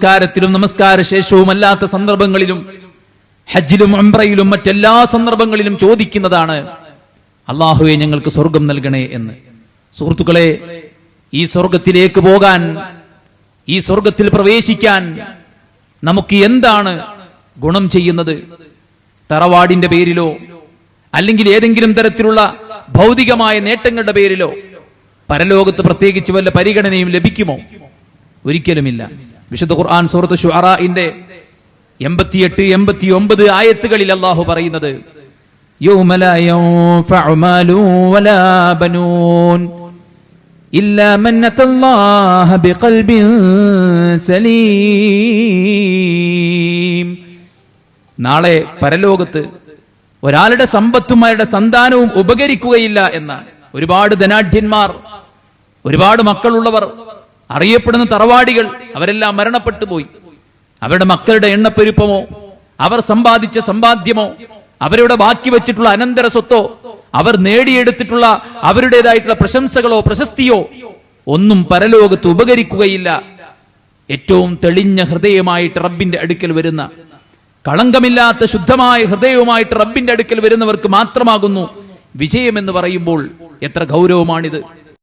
നമസ്കാരത്തിലും നമസ്കാര ശേഷവും അല്ലാത്ത സന്ദർഭങ്ങളിലും ഹജ്ജിലും അംബ്രയിലും മറ്റെല്ലാ സന്ദർഭങ്ങളിലും ചോദിക്കുന്നതാണ് അള്ളാഹുവെ ഞങ്ങൾക്ക് സ്വർഗം നൽകണേ എന്ന്. സുഹൃത്തുക്കളെ ഈ സ്വർഗത്തിലേക്ക് പോകാൻ ഈ സ്വർഗത്തിൽ പ്രവേശിക്കാൻ നമുക്ക് എന്താണ് ഗുണം ചെയ്യുന്നത്? തറവാടിന്റെ പേരിലോ അല്ലെങ്കിൽ ഏതെങ്കിലും തരത്തിലുള്ള ഭൗതികമായ നേട്ടങ്ങളുടെ പേരിലോ പരലോകത്ത് പ്രത്യേകിച്ച് വല്ല പരിഗണനയും ലഭിക്കുമോ? ഒരിക്കലുമില്ല. വിശുദ്ധ ഖുർആൻ സുഹൃത്ത് ഷുഅറിന്റെ എൺപത്തിയെട്ട് എൺപത്തി ഒമ്പത് ആയത്തുകളിൽ അള്ളാഹു പറയുന്നത് നാളെ പരലോകത്ത് ഒരാളുടെ സമ്പത്തും അയാളുടെ സന്താനവും ഉപകരിക്കുകയില്ല എന്ന ഒരുപാട് ധനാഢ്യന്മാർ ഒരുപാട് മക്കളുള്ളവർ അറിയപ്പെടുന്ന തറവാടികൾ അവരെല്ലാം മരണപ്പെട്ടു പോയി. അവരുടെ മക്കളുടെ എണ്ണപ്പെരുപ്പമോ അവർ സമ്പാദിച്ച സമ്പാദ്യമോ അവരുടെ ബാക്കി വെച്ചിട്ടുള്ള അനന്തര സ്വത്തോ അവർ നേടിയെടുത്തിട്ടുള്ള അവരുടേതായിട്ടുള്ള പ്രശംസകളോ പ്രശസ്തിയോ ഒന്നും പരലോകത്ത് ഉപകരിക്കുകയില്ല. ഏറ്റവും തെളിഞ്ഞ ഹൃദയമായിട്ട് റബ്ബിന്റെ അടുക്കൽ വരുന്ന കളങ്കമില്ലാത്ത ശുദ്ധമായ ഹൃദയവുമായിട്ട് റബ്ബിന്റെ അടുക്കൽ വരുന്നവർക്ക് മാത്രമാകുന്നു വിജയമെന്ന് പറയുമ്പോൾ എത്ര ഗൗരവമാണിത്.